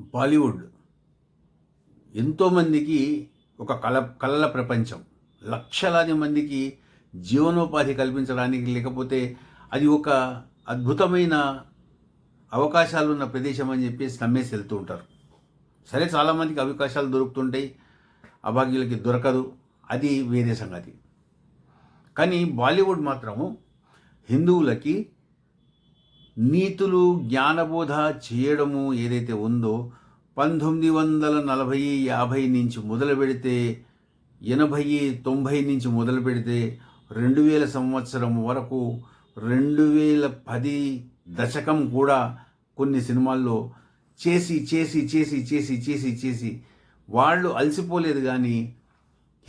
బాలీవుడ్. ఎంతోమందికి ఒక కళ కళల ప్రపంచం. లక్షలాది మందికి జీవనోపాధి కల్పించడానికి లేకపోతే అది ఒక అద్భుతమైన అవకాశాలు ఉన్న ప్రదేశం అని చెప్పేసి నమ్మేసి వెళ్తూ ఉంటారు. సరే చాలామందికి అవకాశాలు దొరుకుతుంటాయి. అభాగ్యులకి దొరకదు. అది వేరే సంగతి. కానీ బాలీవుడ్ మాత్రము హిందువులకి నీతులు జ్ఞానబోధ చేయడము ఏదైతే ఉందో పంతొమ్మిది వందల నలభై యాభై నుంచి మొదలు పెడితే ఎనభై తొంభై నుంచి మొదలు పెడితే రెండు వేల సంవత్సరం వరకు రెండు వేల పది దశకం కూడా కొన్ని సినిమాల్లో చేసి చేసి చేసి చేసి చేసి చేసి వాళ్ళు అలసిపోలేదు కానీ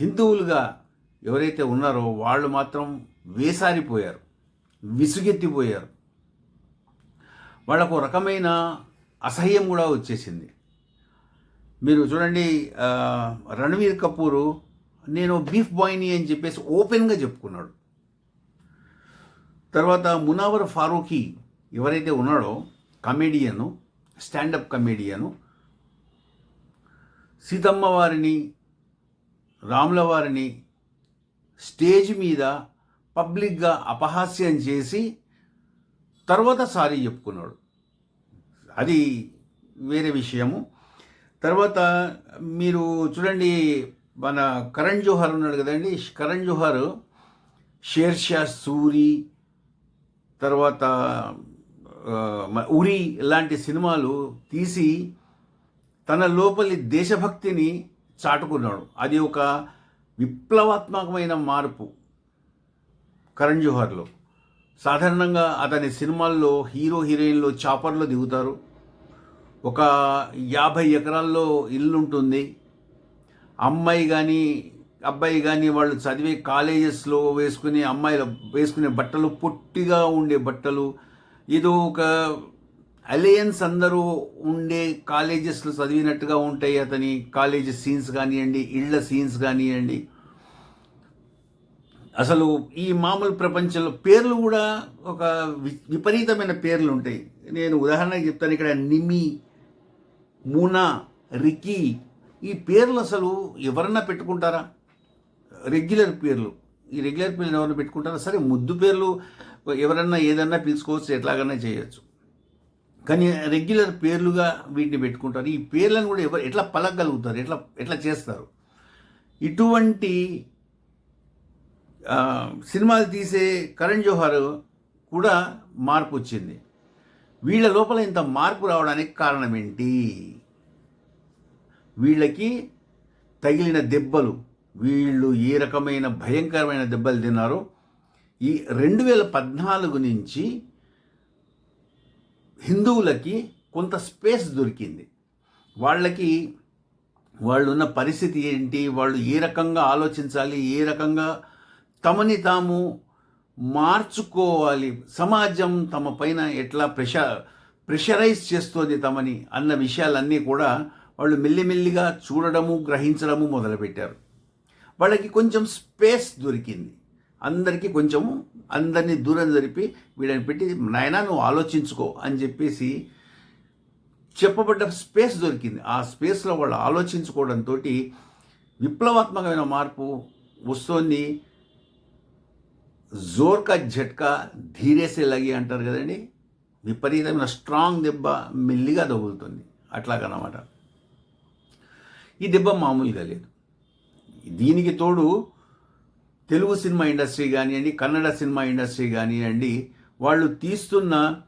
హిందువులుగా ఎవరైతే ఉన్నారో వాళ్ళు మాత్రం వేసారిపోయారు విసుగెత్తిపోయారు. వాళ్ళకు ఒక రకమైన అసహ్యం కూడా వచ్చేసింది. మీరు చూడండి రణవీర్ కపూరు నేను బీఫ్ బాయ్ని అని చెప్పేసి ఓపెన్గా చెప్పుకున్నాడు. తర్వాత మునావర్ ఫారూఖీ ఎవరైతే ఉన్నాడో కమెడియను స్టాండప్ కమెడియను సీతమ్మ వారిని రాముల వారిని స్టేజ్ మీద పబ్లిక్గా అపహాస్యం చేసి తర్వాత సారీ చెప్పుకున్నాడు. అది వేరే విషయము. తర్వాత మీరు చూడండి మన కరణ్ జోహర్ ఉన్నాడు కదండి. కరణ్ జోహర్ షేర్షా సూరి తర్వాత ఉరి లాంటి సినిమాలు తీసి తన లోపలి దేశభక్తిని చాటుకున్నాడు. అది ఒక విప్లవాత్మకమైన మార్పు కరణ్ జోహర్లో. సాధారణంగా అతని సినిమాల్లో హీరో హీరోయిన్లు చాపర్లో దిగుతారు. ఒక యాభై ఎకరాల్లో ఇల్లు ఉంటుంది అమ్మాయి కానీ అబ్బాయి కానీ వాళ్ళు చదివే కాలేజెస్లో వేసుకునే అమ్మాయిలు వేసుకునే బట్టలు పొట్టిగా ఉండే బట్టలు ఏదో ఒక అలయన్స్ అందరూ ఉండే కాలేజెస్లో చదివినట్టుగా ఉంటాయి అతని కాలేజ్ సీన్స్ కానివ్వండి ఇళ్ళ సీన్స్ కానివ్వండి. అసలు ఈ మామూలు ప్రపంచంలో పేర్లు కూడా ఒక వి- విపరీతమైన పేర్లు ఉంటాయి నేను ఉదాహరణకి చెప్తాను ఇక్కడ నిమి మునా రికీ ఈ పేర్లు అసలు ఎవరన్నా పెట్టుకుంటారా? రెగ్యులర్ పేర్లు. ఈ రెగ్యులర్ పేర్లు ఎవరైనా పెట్టుకుంటారా? సరే ముద్దు పేర్లు ఎవరన్నా ఏదన్నా పిలుచుకోవచ్చు ఎట్లాగన్నా చేయొచ్చు. కానీ రెగ్యులర్ పేర్లుగా వీటిని పెట్టుకుంటారు. ఈ పేర్లను కూడా ఎవరు ఎట్లా పలకగలుగుతారు? ఎట్లా ఎట్లా చేస్తారు? ఇటువంటి సినిమాలు తీసే కరణ్ జోహర్ కూడా మార్పు వచ్చింది. వీళ్ళ లోపల ఇంత మార్పు రావడానికి కారణం ఏంటి? వీళ్ళకి తగిలిన దెబ్బలు వీళ్ళు ఏ రకమైన భయంకరమైన దెబ్బలు తిన్నారో ఈ రెండు వేల పద్నాలుగు నుంచి హిందువులకి కొంత స్పేస్ దొరికింది. వాళ్ళకి వాళ్ళు ఉన్న పరిస్థితి ఏంటి? వాళ్ళు ఏ రకంగా ఆలోచించాలి? ఏ రకంగా తమని తాము మార్చుకోవాలి. సమాజం తమ పైన ఎట్లా ప్రెషర్ ప్రెషరైజ్ చేస్తుంది తమని అన్న విషయాలన్నీ కూడా వాళ్ళు మెల్లిమెల్లిగా చూడడము గ్రహించడము మొదలుపెట్టారు. వాళ్ళకి కొంచెం స్పేస్ దొరికింది. అందరికీ కొంచెము అందరినీ దూరం జరిపి వీళ్ళని పెట్టి నాయన నువ్వు ఆలోచించుకో అని చెప్పేసి చెప్పబడ్డ స్పేస్ దొరికింది. ఆ స్పేస్లో వాళ్ళు ఆలోచించుకోవడంతో విప్లవాత్మకమైన మార్పు వస్తోంది. జోర్కా ఝట్కా ధీరేసే లగి అంటారు కదండి. విపరీతమైన స్ట్రాంగ్ దెబ్బ మెల్లిగా తగులుతుంది. అట్లాగనమాట ఈ దెబ్బ మామూలుగా లేదు. దీనికి తోడు తెలుగు సినిమా ఇండస్ట్రీ కానివ్వండి కన్నడ సినిమా ఇండస్ట్రీ కానివ్వండి వాళ్ళు తీస్తున్న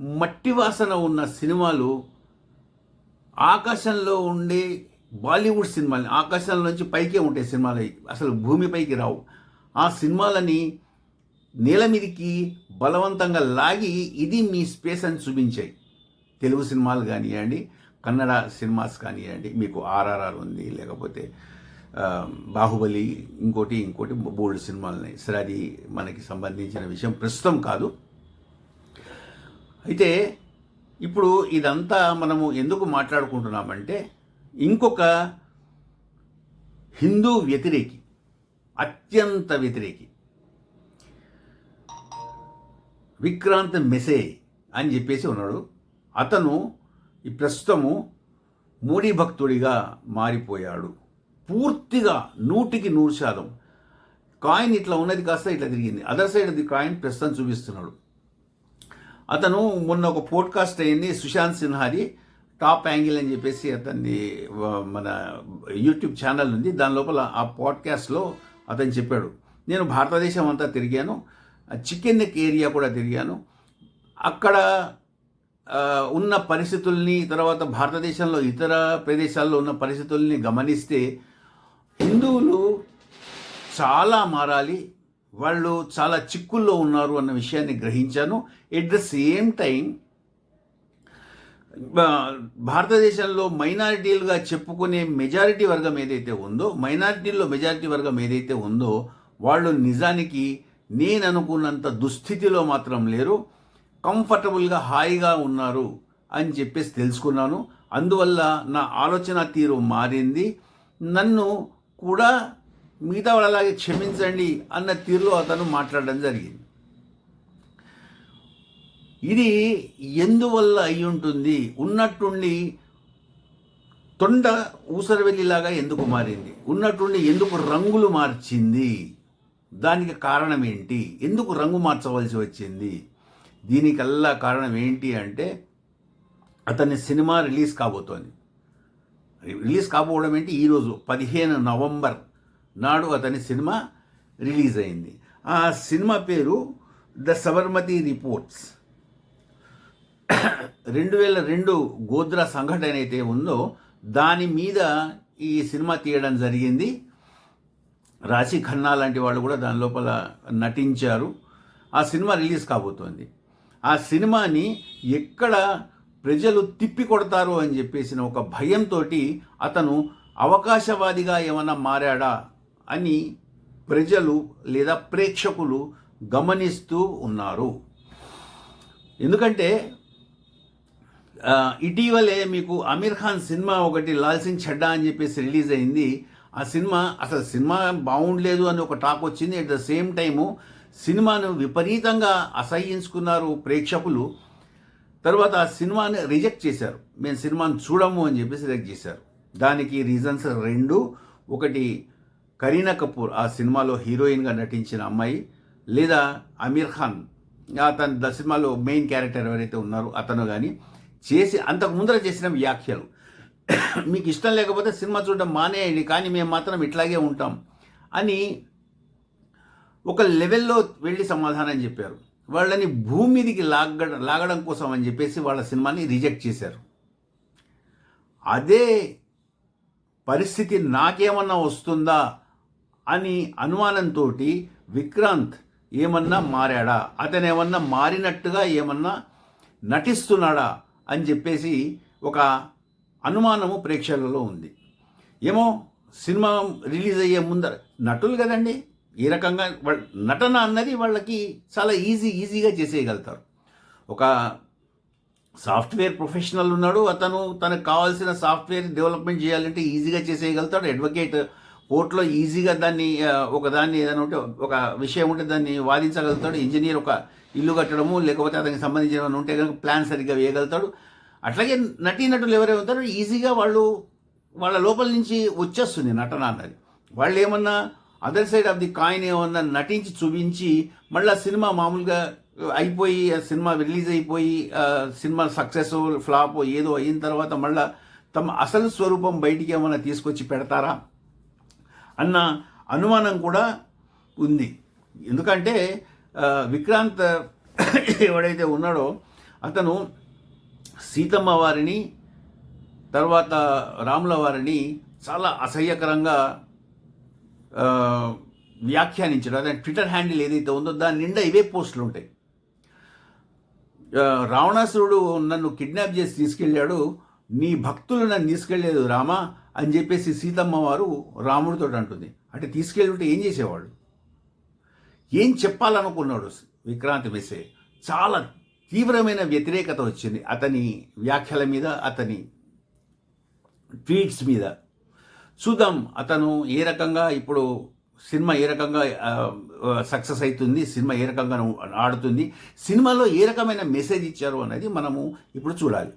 మట్టి వాసన ఉన్న సినిమాలు ఆకాశంలో ఉండే బాలీవుడ్ సినిమాలు ఆకాశంలో నుంచి పైకే ఉంటాయి సినిమాలు అసలు భూమిపైకి రావు. ఆ సినిమాలని నేల మీదకి బలవంతంగా లాగి ఇది మీ స్పేస్ అని చూపించాయి. తెలుగు సినిమాలు కానివ్వండి కన్నడ సినిమాస్ కానివ్వండి మీకు ఆర్ఆర్ఆర్ ఉంది లేకపోతే బాహుబలి ఇంకోటి ఇంకోటి బోల్డ్ సినిమాలు ఉన్నాయి సరే అది మనకి సంబంధించిన విషయం ప్రస్తుతం కాదు. అయితే ఇప్పుడు ఇదంతా మనము ఎందుకు మాట్లాడుకుంటున్నామంటే ఇంకొక హిందూ వ్యతిరేకి అత్యంత వ్యతిరేకి విక్రాంత్ మెసే అని చెప్పేసి ఉన్నాడు. అతను ఈ ప్రస్తుతము మోడీ భక్తుడిగా మారిపోయాడు. పూర్తిగా నూటికి నూరు శాతం. కాయిన్ ఇట్లా ఉన్నది కాస్త ఇట్లా తిరిగింది. అదర్ సైడ్ ది కాయిన్ ప్రస్తుతం చూపిస్తున్నాడు. అతను మొన్న ఒక పోడ్కాస్ట్ అయింది సుశాంత్ సిన్హాది టాప్ యాంగిల్ అని చెప్పేసి అతన్ని మన యూట్యూబ్ ఛానల్ ఉంది. దాని లోపల ఆ పాడ్కాస్ట్లో అతను చెప్పాడు. నేను భారతదేశం అంతా తిరిగాను. చికెన్ నెక్ ఏరియా కూడా తిరిగాను. అక్కడ ఉన్న పరిస్థితుల్ని తర్వాత భారతదేశంలో ఇతర ప్రదేశాల్లో ఉన్న పరిస్థితుల్ని గమనిస్తే హిందువులు చాలా మారాలి వాళ్ళు చాలా చిక్కుల్లో ఉన్నారు అన్న విషయాన్ని గ్రహించాను. ఎట్ ద సేమ్ టైం భారతదేశంలో మైనారిటీలుగా చెప్పుకునే మెజారిటీ వర్గం ఏదైతే ఉందో మైనారిటీల్లో మెజారిటీ వర్గం ఏదైతే ఉందో వాళ్ళు నిజానికి నేను అనుకున్నంత దుస్థితిలో మాత్రం లేరు. కంఫర్టబుల్గా హాయిగా ఉన్నారు అని చెప్పేసి తెలుసుకున్నాను. అందువల్ల నా ఆలోచన తీరు మారింది. నన్ను కూడా మిగతా వాళ్ళలాగే క్షమించండి అన్న తీరులో అతను మాట్లాడడం జరిగింది. ఇది ఎందువల్ల అయి ఉంటుంది ఉన్నట్టుండి తొండ ఊసరవెల్లిలాగా ఎందుకు మారింది? ఉన్నట్టుండి ఎందుకు రంగులు మార్చింది? దానికి కారణం ఏంటి? ఎందుకు రంగు మార్చవలసి వచ్చింది? దీనికల్లా కారణం ఏంటి అంటే అతని సినిమా రిలీజ్ కాబోతోంది. రిలీజ్ కాబోవడం ఏంటి? ఈరోజు పదిహేను నవంబర్ నాడు అతని సినిమా రిలీజ్ అయింది. ఆ సినిమా పేరు ద సబర్మతి రిపోర్ట్స్. రెండు వేల రెండు గోద్రా సంఘటన అయితే ఉందో దాని మీద ఈ సినిమా తీయడం జరిగింది. రాశి ఖన్నా లాంటి వాళ్ళు కూడా దాని లోపల నటించారు. ఆ సినిమా రిలీజ్ కాబోతోంది. ఆ సినిమాని ఎక్కడ ప్రజలు తిప్పి కొడతారు అని చెప్పేసిన ఒక భయంతో అతను అవకాశవాదిగా ఏమైనా మారాడా అని ప్రజలు లేదా ప్రేక్షకులు గమనిస్తూ ఉన్నారు. ఎందుకంటే ఇటీవలే మీకు అమీర్ ఖాన్ సినిమా ఒకటి లాల్ సింగ్ చెడ్డా అని చెప్పేసి రిలీజ్ అయింది. ఆ సినిమా అసలు సినిమా బాగుండలేదు అని ఒక టాక్ వచ్చింది. అట్ ద సేమ్ టైము సినిమాను విపరీతంగా అసహ్యించుకున్నారు ప్రేక్షకులు. తర్వాత ఆ సినిమాని రిజెక్ట్ చేశారు. మేము సినిమాను చూడము అని చెప్పేసి రిజెక్ట్ చేశారు. దానికి రీజన్స్ రెండు. ఒకటి కరీనా కపూర్ ఆ సినిమాలో హీరోయిన్గా నటించిన అమ్మాయి లేదా అమీర్ ఖాన్. అతను ద సినిమాలో మెయిన్ క్యారెక్టర్ ఎవరైతే ఉన్నారో అతను కానీ చేసి అంతకు ముందర చేసిన వ్యాఖ్యలు. మీకు ఇష్టం లేకపోతే సినిమా చూడడం మానేయండి కానీ మేము మాత్రం ఇట్లాగే ఉంటాం అని ఒక లెవెల్లో వెళ్ళి సమాధానం చెప్పారు. వాళ్ళని భూమి మీదికి లాగడం లాగడం కోసం అని చెప్పేసి వాళ్ళ సినిమాని రిజెక్ట్ చేశారు. అదే పరిస్థితి నాకేమన్నా వస్తుందా అని అనుమానంతో విక్రాంత్ ఏమన్నా మారాడా? అతను ఏమన్నా మారినట్టుగా ఏమన్నా నటిస్తున్నాడా? అని చెప్పేసి ఒక అనుమానము ప్రేక్షకులలో ఉంది. ఏమో సినిమా రిలీజ్ అయ్యే ముందర నటులు కదండి ఈ రకంగా వాళ్ళ నటన అన్నది వాళ్ళకి చాలా ఈజీ ఈజీగా చేసేయగలుగుతారు. ఒక సాఫ్ట్వేర్ ప్రొఫెషనల్ ఉన్నాడు అతను తనకు కావాల్సిన సాఫ్ట్వేర్ డెవలప్మెంట్ చేయాలంటే ఈజీగా చేసేయగలుగుతాడు. అడ్వకేట్ కోర్టులో ఈజీగా దాన్ని ఒక దాన్ని ఏదైనా ఉంటే ఒక విషయం ఉంటే దాన్ని వాదించగలుగుతాడు. ఇంజనీర్ ఒక ఇల్లు కట్టడము లేకపోతే అతనికి సంబంధించిన ఉంటే కనుక ప్లాన్ సరిగ్గా వేయగలుగుతాడు. అట్లాగే నటీనటులు ఎవరైనా ఉంటారో ఈజీగా వాళ్ళు వాళ్ళ లోపల నుంచి వచ్చేస్తుంది నటన అన్నది వాళ్ళు ఏమన్నా other side of the coin ఏమన్నా నటించి చూపించి మళ్ళీ సినిమా మామూలుగా అయిపోయి ఆ సినిమా రిలీజ్ అయిపోయి సినిమా సక్సెస్ ఫ్లాప్ ఏదో అయిన తర్వాత మళ్ళీ తమ అసలు స్వరూపం బయటికి ఏమైనా తీసుకొచ్చి పెడతారా? అన్న అనుమానం కూడా ఉంది. ఎందుకంటే విక్రాంత్ ఎవడైతే ఉన్నాడో అతను సీతమ్మ వారిని తర్వాత రాముల వారిని చాలా అసహ్యకరంగా వ్యాఖ్యానించడం వ్యాఖ్యానించాడు అదే ట్విట్టర్ హ్యాండిల్ ఏదైతే ఉందో దాని నిండా ఇవే పోస్టులు ఉంటాయి. రావణాసురుడు నన్ను కిడ్నాప్ చేసి తీసుకెళ్ళాడు. నీ భక్తులు నన్ను తీసుకెళ్ళలేదు రామా అని చెప్పేసి సీతమ్మ వారు రాముడితో అంటుంది. అంటే తీసుకెళ్ళుంటే ఏం చేసేవాడు? ఏం చెప్పాలనుకున్నాడు విక్రాంతి మెసే చాలా తీవ్రమైన వ్యతిరేకత వచ్చింది. అతని వ్యాఖ్యల మీద అతని ట్వీట్స్ మీద. చూద్దాం అతను ఏ రకంగా ఇప్పుడు సినిమా ఏ రకంగా సక్సెస్ అవుతుంది సినిమా ఏ రకంగా ఆడుతుంది సినిమాలో ఏ రకమైన మెసేజ్ ఇచ్చారు అనేది మనము ఇప్పుడు చూడాలి.